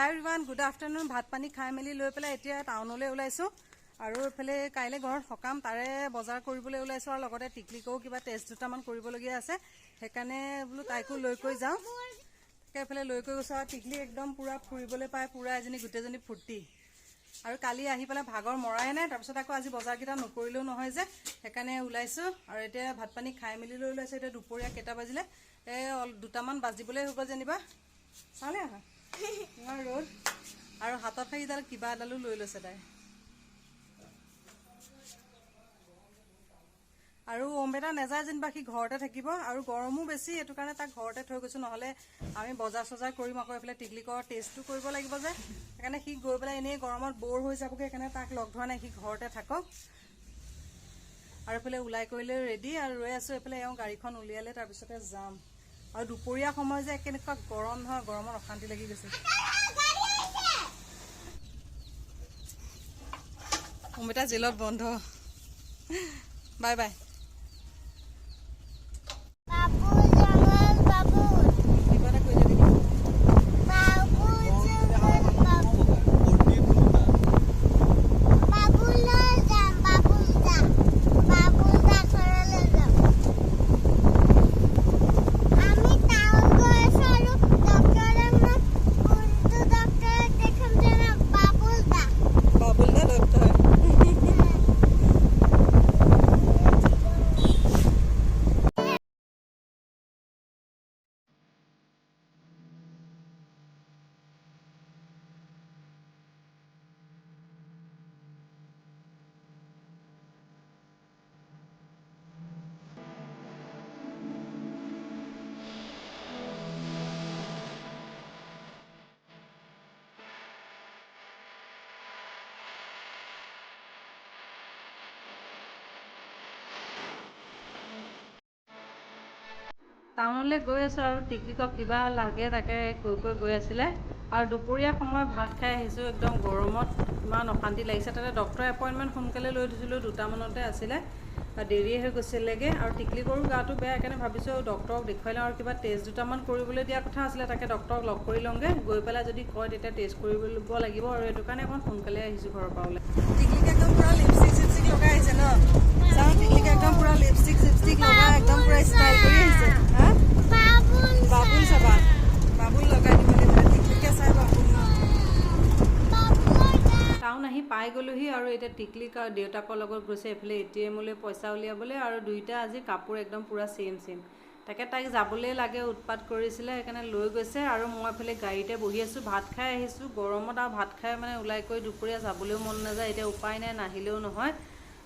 Everyone good afternoon ভাত পানী খাই মেলি লৈ পেলাই এতিয়া টাউনলৈ ওলাইছোঁ। আৰু এইফালে কাইলৈ ঘৰত সকাম তাৰে বজাৰ কৰিবলৈ ওলাইছোঁ আৰু লগতে টিকলিকো কিবা টেষ্ট দুটামান কৰিবলগীয়া আছে। সেইকাৰণে বোলো তাইকো লৈ কৰি যাওঁ। তাকে এইফালে লৈ কৰি গৈছোঁ আৰু টিকলি একদম পূৰা ফুৰিবলৈ পাই পূৰা এজনী গোটেইজনী ফূৰ্তি। আৰু কালি আহি পেলাই ভাগৰ মৰাই নাই তাৰপিছত আকৌ আজি বজাৰকেইটা নকৰিলেও নহয় যে সেইকাৰণে ওলাইছোঁ। আৰু এতিয়া ভাত পানী খাই মেলি লৈ ওলাইছোঁ এতিয়া দুপৰীয়া কেইটা বাজিলে। এই দুটামান বাজিবলৈ হৈ গ'ল যেনিবা। চালে আহা। আৰু হাতত সেইডাল কিবা এডালো লৈ লৈছে তাই। আৰু অম্বেদা নেযায় যেনিবা সি ঘৰতে থাকিব। আৰু গৰমো বেছি সেইটো কাৰণে তাক ঘৰতে থৈ গৈছোঁ। নহ'লে আমি বজাৰ চজাৰ কৰিম আকৌ এইফালে টিকলিকৰ টেষ্টো কৰিব লাগিব যে। সেইকাৰণে সি গৈ পেলাই এনেই গৰমত ব'ৰ হৈ যাবগৈ সেইকাৰণে তাক লগ ধৰা নাই সি ঘৰতে থাকক। আৰু এইফালে ওলাই কৰিলে ৰেডি আৰু ৰৈ আছোঁ এইফালে এওঁ গাড়ীখন উলিয়ালে তাৰপিছতে যাম। আৰু দুপৰীয়া সময় যে কেনেকুৱা গৰম নহয় গৰমত অশান্তি লাগি গৈছে। অমিতা জেলত বন্ধ। Bye bye. টাউনলৈ গৈ আছোঁ আৰু টিকলিকক কিবা লাগে তাকে কৈ কৈ গৈ আছিলে। আৰু দুপৰীয়া সময়ত ভাত খাই আহিছোঁ একদম গৰমত ইমান অশান্তি লাগিছে। তাতে ডক্টৰৰ এপইণ্টমেণ্ট সোনকালে লৈ থৈছিলোঁ দুটামানতে আছিলে। দেৰিয়ে হৈ গৈছিলেগৈ আৰু টিকলিকৰো গাটো বেয়া সেইকাৰণে ভাবিছোঁ ডক্টৰক দেখুৱাই লওঁ আৰু কিবা টেষ্ট দুটামান কৰিবলৈ দিয়া কথা আছিলে তাকে ডক্টৰক লগ কৰি লওঁগৈ। গৈ পেলাই যদি কয় তেতিয়া টেষ্ট কৰিব লাগিব আৰু সেইটো কাৰণে অকণ সোনকালে আহিছোঁ ঘৰৰ পৰা ওলাই। টিকলিক একদম পূৰা লিপষ্টিক চিপষ্টিক লগাই আহিছে ন? চাওঁ টিকলিক একদম পূৰা লিপষ্টিক চিপষ্টিক লগাই একদম পূৰা ষ্টাইল কৰি আহিছে। হা? বাবুল চাবা। বাবুল লগাই দিব লাগিব টিকলিকে চাই দা টাউন আহি পাই গ'লোহি আৰু এতিয়া টিকলিক আৰু দেউতাকৰ লগত গৈছে এইফালে এ টি এমলৈ পইচা উলিয়াবলৈ আৰু দুইটা আজি কাপোৰ একদম পূৰা ছেম ছেম তাকে তাইক যাবলৈ লাগে উৎপাত কৰিছিলে সেইকাৰণে লৈ গৈছে আৰু মই এইফালে গাড়ীতে বহি আছোঁ ভাত খাই আহিছোঁ। গৰমত আৰু ভাত খাই মানে ওলাই কৰি দুপৰীয়া যাবলৈও মন নাযায় এতিয়া উপায় নাই নাহিলেও নহয়।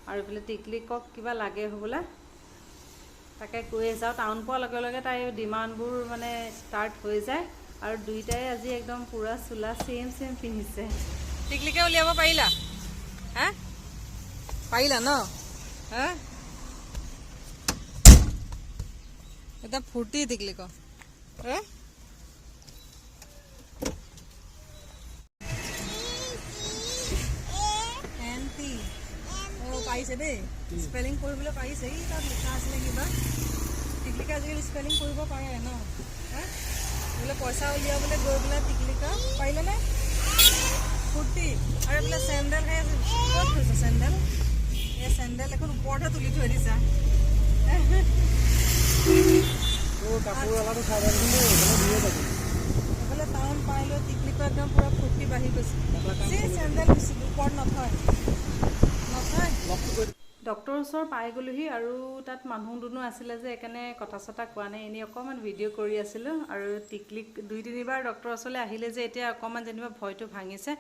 আৰু এইফালে টিকলিকক কিবা লাগে হ'বলা। তাকে কৈ আছে আৰু টাউন পোৱাৰ লগে লগে তাইৰ ডিমাণ্ডবোৰ মানে ষ্টাৰ্ট হৈ যায়। আৰু দুইটাই আজি একদম পূৰা চোলা ছেম ছেম পিন্ধিছে। টিকলিকে উলিয়াব পাৰিলা হা পাৰিলা ন হা একদম ফূৰ্তি টিকলিক হা এণ্টি অঁ পাৰিছে দেই স্পেলিং কৰিবলৈ পাৰিছে ই তাত লিখা আছিলে কিবা টিকলিকা আজিকালি স্পেলিং কৰিব পাৰে ন হা বোলে পইচা উলিয়াবলৈ গৈ পেলাই টিকলিকা পাৰিলেনে ফূৰ্তি আৰু এইবিলাক চেণ্ডেল সেই ক'ত থৈছা চেণ্ডেল এই চেণ্ডেল এখন ওপৰতে তুলি থৈ দিছা। এইফালে টাউন পাই লৈ টিকলিকা একদম পূৰা ফূৰ্তি বাঢ়ি গৈছে চেণ্ডেল ওপৰত নথয় ডক্টৰৰ ওচৰ পাই গ'লোহি আৰু তাত মানুহ দুনুহ আছিলে যে সেইকাৰণে কথা চথা কোৱা নাই। এনেই অকণমান ভিডিঅ' কৰি আছিলোঁ আৰু টিকলিক দুই তিনিবাৰ ডক্টৰৰ ওচৰলৈ আহিলে যে এতিয়া অকণমান যেনিবা ভয়টো ভাঙিছে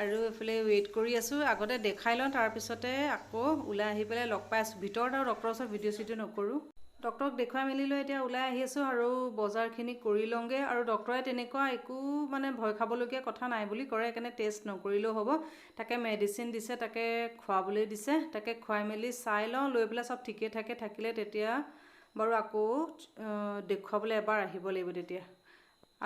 আৰু এইফালে ৱেইট কৰি আছোঁ। আগতে দেখাই লওঁ তাৰপিছতে আকৌ ওলাই আহি পেলাই লগ পাই আছোঁ। ভিতৰত আৰু ডক্টৰৰ ওচৰত ভিডিঅ' চিডিঅ' নকৰোঁ। ডক্টৰক দেখুৱাই মেলি লৈ এতিয়া ওলাই আহি আছোঁ আৰু বজাৰখিনি কৰি লওঁগৈ। আৰু ডক্টৰে তেনেকুৱা একো মানে ভয় খাবলগীয়া কথা নাই বুলি কৰে সেইকাৰণে টেষ্ট নকৰিলেও হ'ব। তাকে মেডিচিন দিছে তাকে খুৱাবলৈ দিছে তাকে খুৱাই মেলি চাই লওঁ লৈ পেলাই চব ঠিকে থাকে থাকিলে তেতিয়া বাৰু আকৌ দেখুৱাবলৈ এবাৰ আহিব লাগিব তেতিয়া।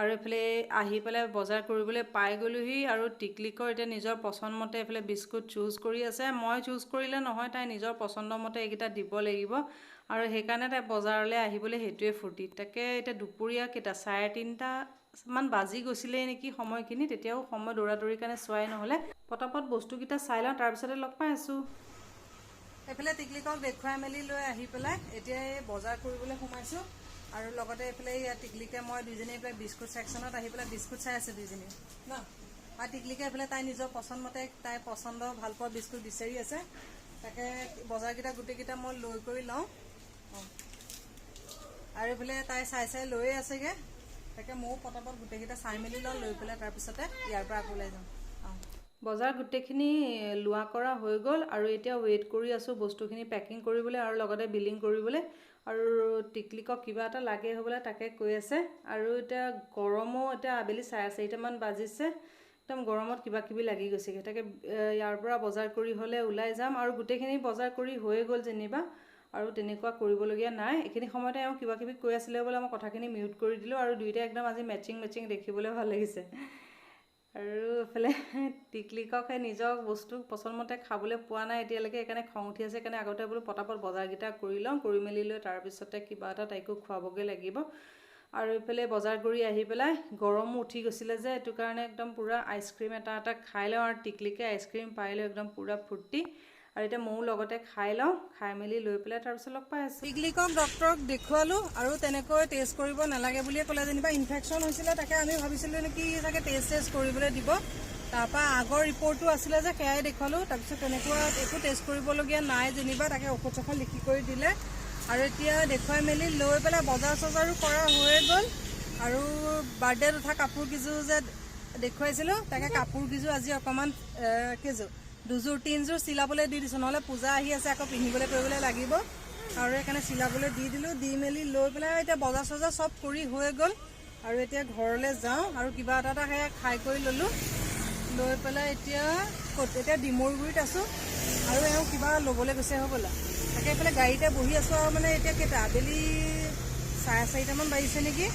আৰু এইফালে আহি পেলাই বজাৰ কৰিবলৈ পাই গ'লোহি আৰু টিকলিকৰ এতিয়া নিজৰ পচন্দ মতে এইফালে বিস্কুট চুজ কৰি আছে। মই চুজ কৰিলে নহয় তাই নিজৰ পচন্দ মতে এইকেইটা দিব লাগিব। আৰু সেইকাৰণে তাই বজাৰলৈ আহিবলৈ সেইটোৱে ফূৰ্তি। তাকে এতিয়া দুপৰীয়া কেইটা চাৰে তিনিটা মান বাজি গৈছিলেই নেকি সময়খিনি তেতিয়াও সময় দৌৰা দৌৰিৰ কাৰণে চোৱাই নহ'লে। পটাপট বস্তুকেইটা চাই লওঁ তাৰপিছতে লগ পাই আছোঁ। এইফালে টিকলিকক দেখুৱাই মেলি লৈ আহি পেলাই এতিয়া এই বজাৰ কৰিবলৈ সোমাইছোঁ। আৰু লগতে এইফালে ইয়াত টিকলিকে মই দুইজনী এইফালে বিস্কুট ছেকশ্যনত আহি পেলাই বিস্কুট চাই আছোঁ দুইজনী ন? আৰু টিকলিকে এইফালে তাই নিজৰ পচন্দ মতে তাই পচন্দ ভাল পোৱা বিস্কুট বিচাৰি আছে। তাকে বজাৰকেইটা গোটেইকেইটা মই লৈ কৰি লওঁ। আৰু এইফালে তাই চাই চাই লৈয়ে আছেগৈ। তাকে ময়ো পটাপট গোটেইকেইটা চাই মেলি লওঁ লৈ পেলাই তাৰপিছতে ইয়াৰ পৰা আকৌ ওলাই অঁ। বজাৰ গোটেইখিনি লোৱা কৰা হৈ গ'ল আৰু এতিয়া ৱেইট কৰি আছোঁ বস্তুখিনি পেকিং কৰিবলৈ আৰু লগতে বিলিং কৰিবলৈ। আৰু টিকলিকক কিবা এটা লাগে হ'বলৈ তাকে কৈ আছে। আৰু এতিয়া গৰমো এতিয়া আবেলি চাৰে চাৰিটামান বাজিছে। একদম গৰমত কিবা কিবি লাগি গৈছেগৈ। তাকে ইয়াৰ পৰা বজাৰ কৰি হ'লে ওলাই যাম। আৰু গোটেইখিনি বজাৰ কৰি হৈয়ে গ'ল যেনিবা। আৰু তেনেকুৱা কৰিবলগীয়া নাই। এইখিনি সময়তে এওঁ কিবা কিবি কৈ আছিলে বোলে মই কথাখিনি মিউট কৰি দিলোঁ আৰু দুইটাই একদম আজি মেচিং মেচিং দেখিবলৈ ভাল লাগিছে। আৰু এইফালে টিকলিকক সেই নিজৰ বস্তু পচন্দমতে খাবলৈ পোৱা নাই এতিয়ালৈকে সেইকাৰণে খং উঠি আছে। সেইকাৰণে আগতে বোলো পটাপট বজাৰকেইটা কৰি লওঁ কৰি মেলি লৈ তাৰপিছতে কিবা এটা তাইকো খুৱাবগৈ লাগিব। আৰু এইফালে বজাৰ কৰি আহি পেলাই গৰমো উঠি গৈছিলে যে সেইটো কাৰণে একদম পূৰা আইচক্ৰীম এটা এটা খাই লওঁ আৰু টিকলিকে আইচক্ৰীম পাই লৈ একদম পূৰা ফূৰ্তি। আৰু এতিয়া ময়ো লগতে খাই লওঁ খাই মেলি লৈ পেলাই তাৰপিছত লগ পাই আছোঁ। টিকলিকক ডক্তৰক দেখুৱালোঁ আৰু তেনেকৈ টেষ্ট কৰিব নালাগে বুলিয়ে ক'লে। যেনিবা ইনফেকশ্যন হৈছিলে তাকে আমি ভাবিছিলোঁ নেকি চাগে টেষ্ট টেষ্ট কৰিবলৈ দিব। তাৰপৰা আগৰ ৰিপৰ্টটো আছিলে যে সেয়াই দেখুৱালোঁ। তাৰপিছত তেনেকুৱা একো টেষ্ট কৰিবলগীয়া নাই যেনিবা তাকে ঔষধ চৌষধ লিখি কৰি দিলে। আৰু এতিয়া দেখুৱাই মেলি লৈ পেলাই বজাৰ চজাৰো কৰা হৈয়ে গ'ল। আৰু বাৰ্থডেত উঠা কাপোৰ কেইযোৰ যে দেখুৱাইছিলোঁ তাকে কাপোৰ কেইযোৰ আজি অকণমান কেইযোৰ? দুযোৰ তিনিযোৰ চিলাবলৈ দি দিছোঁ নহ'লে পূজা আহি আছে আকৌ পিন্ধিবলৈ কৰিবলৈ লাগিব। আৰু সেইকাৰণে চিলাবলৈ দি দিলোঁ দি মেলি লৈ পেলাই এতিয়া বজাৰ চজাৰ চব কৰি হৈ গ'ল। আৰু এতিয়া ঘৰলৈ যাওঁ আৰু কিবা এটা এটা সেয়া খাই কৰি ল'লোঁ। লৈ পেলাই এতিয়া ক'ত এতিয়া ডিমৰুগুৰিত আছোঁ। আৰু এওঁ কিবা ল'বলৈ গৈছে হ'বলা তাকে এইফালে গাড়ীতে বহি আছোঁ আৰু মানে এতিয়া কেইটা আবেলি চাৰে চাৰিটামান বাজিছে নেকি?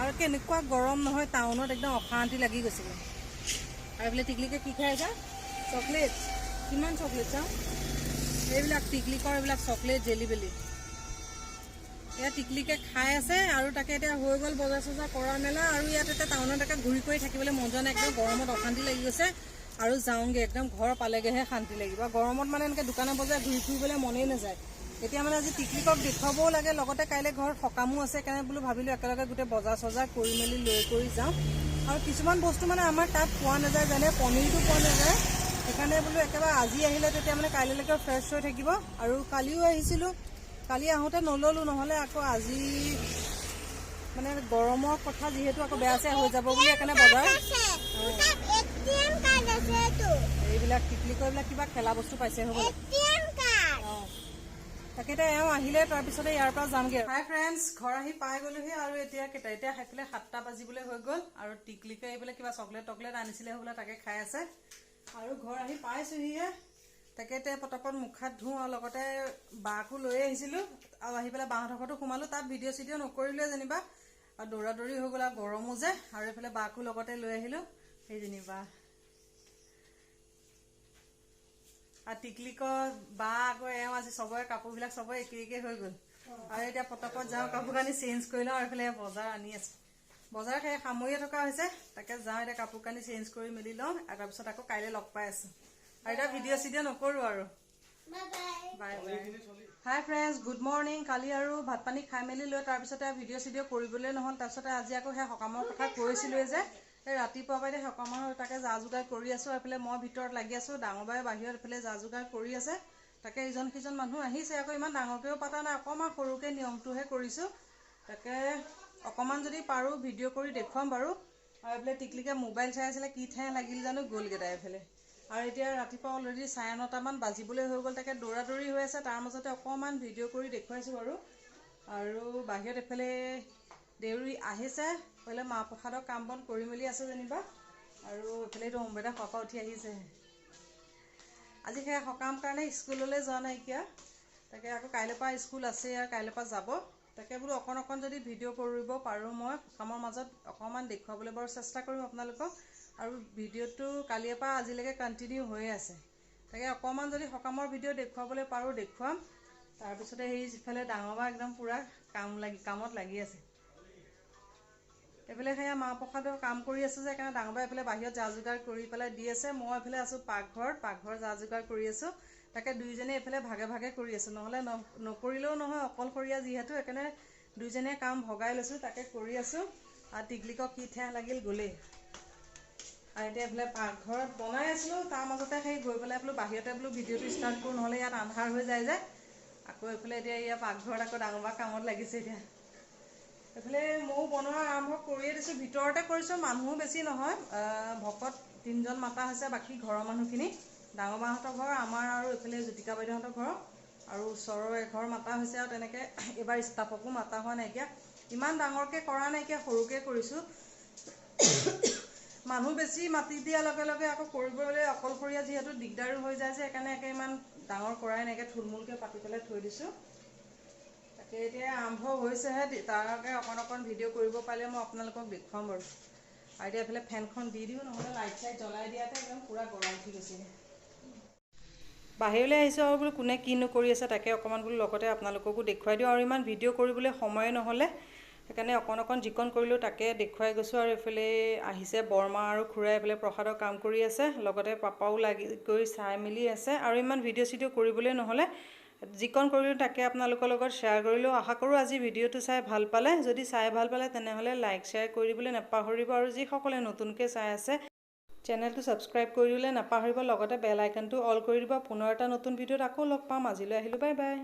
আৰু কেনেকুৱা গৰম নহয় টাউনত একদম অশান্তি লাগি গৈছিলে আৰু এইফালে টিকলিকে কি খাই আছা? চকলেট? কিমান চকলেট চাওঁ? এইবিলাক টিকলিকৰ এইবিলাক চকলেট, জেলি বেলি। এয়া টিকলিকে খাই আছে আৰু তাকে এতিয়া হৈ গ'ল বজাৰ চজাৰ কৰা মেলা আৰু ইয়াত এতিয়া টাউনত একে ঘূৰি কৰি থাকিবলৈ মন যোৱা নাই, একদম গৰমত অশান্তি লাগি গৈছে আৰু যাওঁগৈ, একদম ঘৰ পালেগৈহে শান্তি লাগিব। গৰমত মানে এনেকৈ দোকানে বজাৰ ঘূৰি ফুৰিবলৈ মনেই নাযায়। এতিয়া মানে আজি টিকলিকক দেখুৱাবও লাগে, লগতে কাইলৈ ঘৰত সকামো আছে, সেইকাৰণে বোলো ভাবিলোঁ একেলগে গোটেই বজাৰ চজাৰ কৰি মেলি লৈ কৰি যাওঁ। আৰু কিছুমান বস্তু মানে আমাৰ তাত পোৱা নাযায়, যেনে পনীৰটো পোৱা নাযায়। সেইকাৰণে বোলো একেবাৰে আজি আহিলে তেতিয়া মানে কাইলৈলৈকে ফ্ৰেছ হৈ থাকিব। আৰু কালিও আহিছিলোঁ। কালি আহোঁতে নল'লোঁ নহ'লে আকৌ আজি মানে গৰমৰ কথা যিহেতু আকৌ বেয়া চেয়া হৈ যাব বুলি সেইকাৰণে বজাৰ। এইবিলাক টিকলিকৰ এইবিলাক কিবা খেলা বস্তু পাইছে হ'ব তাকে এতিয়া এওঁ আহিলে তাৰপিছতে ইয়াৰ পৰা যামগৈ। হাই ফ্ৰেণ্ডছ ঘৰ আহি পাই গ'লোহি আৰু এতিয়া কেইটা এতিয়া সেইফালে সাতটা বাজিবলৈ হৈ গ'ল। আৰু টিকলিকে এইফালে কিবা চকলেট টকলেট আনিছিলে হ'বলা তাকে খাই আছে। আৰু ঘৰ আহি পাইছোহিহে। তাকে এতিয়া পটাপট মুখ হাত ধুওঁ আৰু লগতে বাকো লৈ আহিছিলোঁ। আৰু আহি পেলাই বাহঁতৰ ঘৰতো সোমালোঁ। তাত ভিডিঅ' চিডিঅ' নকৰিলোৱে যেনিবা। আৰু দৌৰা দৌৰি হৈ গ'ল আৰু গৰমো যে। আৰু এইফালে বাকো লগতে লৈ আহিলোঁ। সেই যেনিবা। আৰু টিকলিকৰ বা আকৌ এওঁ আজি চবৰে কাপোৰবিলাক চবৰে একে একে হৈ গ'ল। আৰু এতিয়া পটাপট যাওঁ কাপোৰ কানি চেঞ্জ কৰি লওঁ আৰু এইফালে বজাৰ আনি আছোঁ। বজাৰ সেই সামৰিয়ে থকা হৈছে তাকে যাওঁ এতিয়া কাপোৰ কানি চেঞ্জ কৰি মেলি লওঁ আৰু তাৰপিছত আকৌ কাইলৈ লগ পাই আছোঁ। আৰু এতিয়া ভিডিঅ' চিডিঅ' নকৰোঁ আৰু। Bye bye bye bye hi friends good morning কালি আৰু ভাত পানী খাই মেলি লৈ তাৰপিছতে ভিডিঅ' চিডিঅ' কৰিবলৈ নহ'ল তাৰপিছতে আজি আকৌ সেই সকামৰ কথা কৈছিলোঁৱে যে এই ৰাতিপুৱা পৰা এতিয়া সকামৰ তাকে যা যোগাৰ কৰি আছোঁ এইফালে মই ভিতৰত লাগি আছোঁ ডাঙৰ বাই বাহিৰত এইফালে যা যোগাৰ কৰি আছে তাকে ইজন সিজন মানুহ আহিছে আকৌ ইমান ডাঙৰকৈও পতা নাই অকণমান সৰুকৈ নিয়মটোহে কৰিছোঁ তাকে অকণমান যদি পাৰোঁ ভিডিঅ' কৰি দেখুৱাম বাৰু। আৰু এইফালে টিকলিকে মোবাইল চাই আছিলে কি ঠাই লাগিল জানো গ'লগৈ তাই এইফালে। আৰু এতিয়া ৰাতিপুৱা অলৰেডি চাৰে নটামান বাজিবলৈ হৈ গ'ল তাকে দৌৰা দৌৰি হৈ আছে। তাৰ মাজতে অকণমান ভিডিঅ' কৰি দেখুৱাইছোঁ বাৰু। আৰু বাহিৰত এইফালে দেউৰী আহিছে এইফালে মাহ প্ৰসাদৰ কাম বন কৰি মেলি আছে যেনিবা। আৰু এইফালেতো অম্বেদা খোৱাৰ পৰা উঠি আহিছেহে আজি সেয়া সকাম কাৰণে স্কুললৈ যোৱা নাইকিয়া তাকে আকৌ কাইলৈৰ পৰা স্কুল আছে আৰু কাইলৈৰ পৰা যাব। তাকে বোলো অকণ অকণ যদি ভিডিঅ' কৰিব পাৰোঁ মই সকামৰ মাজত অকণমান দেখুৱাবলৈ বাৰু চেষ্টা কৰিম আপোনালোকক। আৰু ভিডিঅ'টো কালিৰ পৰা আজিলৈকে কণ্টিনিউ হৈয়ে আছে। তাকে অকণমান যদি সকামৰ ভিডিঅ' দেখুৱাবলৈ পাৰোঁ দেখুৱাম। তাৰপিছতে সেই ইফালে ডাঙৰ বা একদম পূৰা কাম লাগি কামত লাগি আছে। এইফালে সেয়া মাহ প্ৰসাদৰ কাম কৰি আছোঁ যে সেইকাৰণে ডাঙৰ বাই এইফালে বাহিৰত যা যোগাৰ কৰি পেলাই দি আছে। মই এইফালে আছোঁ পাকঘৰত পাকঘৰ যা যোগাৰ কৰি আছোঁ। তাকে দুইজনে এইফালে ভাগে ভাগে কৰি আছোঁ। নহ'লে ন- নকৰিলেও নহয় অকলশৰীয়া যিহেতু সেইকাৰণে দুইজনীয়ে কাম ভগাই লৈছোঁ তাকে কৰি আছোঁ। আৰু টিকলিকক কি ঠেহ লাগিল গ'লেই। আৰু এতিয়া এইফালে পাকঘৰত বনাই আছিলোঁ তাৰ মাজতে সেই গৈ পেলাই বোলো বাহিৰতে বোলো ভিডিঅ'টো ষ্টাৰ্ট কৰোঁ নহ'লে ইয়াত আন্ধাৰ হৈ যায় যে। আকৌ এইফালে এতিয়া ইয়াৰ পাকঘৰত আকৌ ডাঙৰ বা কামত লাগিছে এতিয়া। এইফালে ময়ো বনোৱা আৰম্ভ কৰিয়ে দিছোঁ ভিতৰতে কৰিছোঁ মানুহো বেছি নহয়। ভকত তিনিজন মাতা হৈছে বাকী ঘৰৰ মানুহখিনি। ডাঙৰ বাহঁতৰ ঘৰ আমাৰ আৰু এইফালে জ্যোতিকা বাইদেউহঁতৰ ঘৰ আৰু ওচৰৰ এঘৰ মাতা হৈছে আৰু তেনেকৈ এইবাৰ ষ্টাফকো মাতা হোৱা নাইকিয়া। ইমান ডাঙৰকৈ কৰা নাইকিয়া সৰুকৈ কৰিছোঁ। মানুহ বেছি মাতি দিয়াৰ লগে লগে আকৌ কৰিবলৈ অকলশৰীয়া যিহেতু দিগদাৰো হৈ যায় যে সেইকাৰণে একে ইমান ডাঙৰ কৰাই নাইকিয়া থুলমূলকৈ পাতি পেলাই থৈ দিছোঁ। তাকে এতিয়া আৰম্ভ হৈছেহে তাৰকে অকণ অকণ ভিডিঅ' কৰিব পাৰিলে মই আপোনালোকক দেখুৱাম বাৰু। আৰু এতিয়া এইফালে ফেনখন দি দিওঁ নহ'লে লাইট চাইট জ্বলাই দিয়াতে একদম পূৰা গৰম উঠি গৈছেগৈ। বাহিৰলৈ আহিছোঁ আৰু বোলো কোনে কিনো কৰি আছে তাকে অকণমান বোলো লগতে আপোনালোককো দেখুৱাই দিওঁ আৰু ইমান ভিডিঅ' কৰিবলৈ সময়ে নহ'লে। সেইকাৰণে অকণ অকণ যিকণ কৰিলোঁ তাকে দেখুৱাই গৈছোঁ আৰু এইফালে আহিছে বৰমা আৰু খুৰাই এইফালে প্ৰসাদৰ কাম কৰি আছে লগতে পাপাও লাগি গৈ চাই মেলি আছে আৰু ইমান ভিডিঅ' চিডিঅ' কৰিবলৈ নহ'লে যিকণ কৰিলোঁ তাকে আপোনালোকৰ লগত শ্বেয়াৰ কৰিলোঁ। আশা কৰোঁ আজি ভিডিঅ'টো চাই ভাল পালে। যদি চাই ভাল পালে তেনেহ'লে লাইক শ্বেয়াৰ কৰি দিবলৈ নাপাহৰিব আৰু যিসকলে নতুনকৈ চাই আছে চেনেলটো ছাবস্ক্ৰাইব কৰি দিলে নাপাহৰিব লগতে বেল আইকনটো অল কৰি দিব। পুনৰ এটা নতুন ভিডিঅ'ত আকৌ লগ পাম। আজিলৈ আহিলোঁ বাই বাই।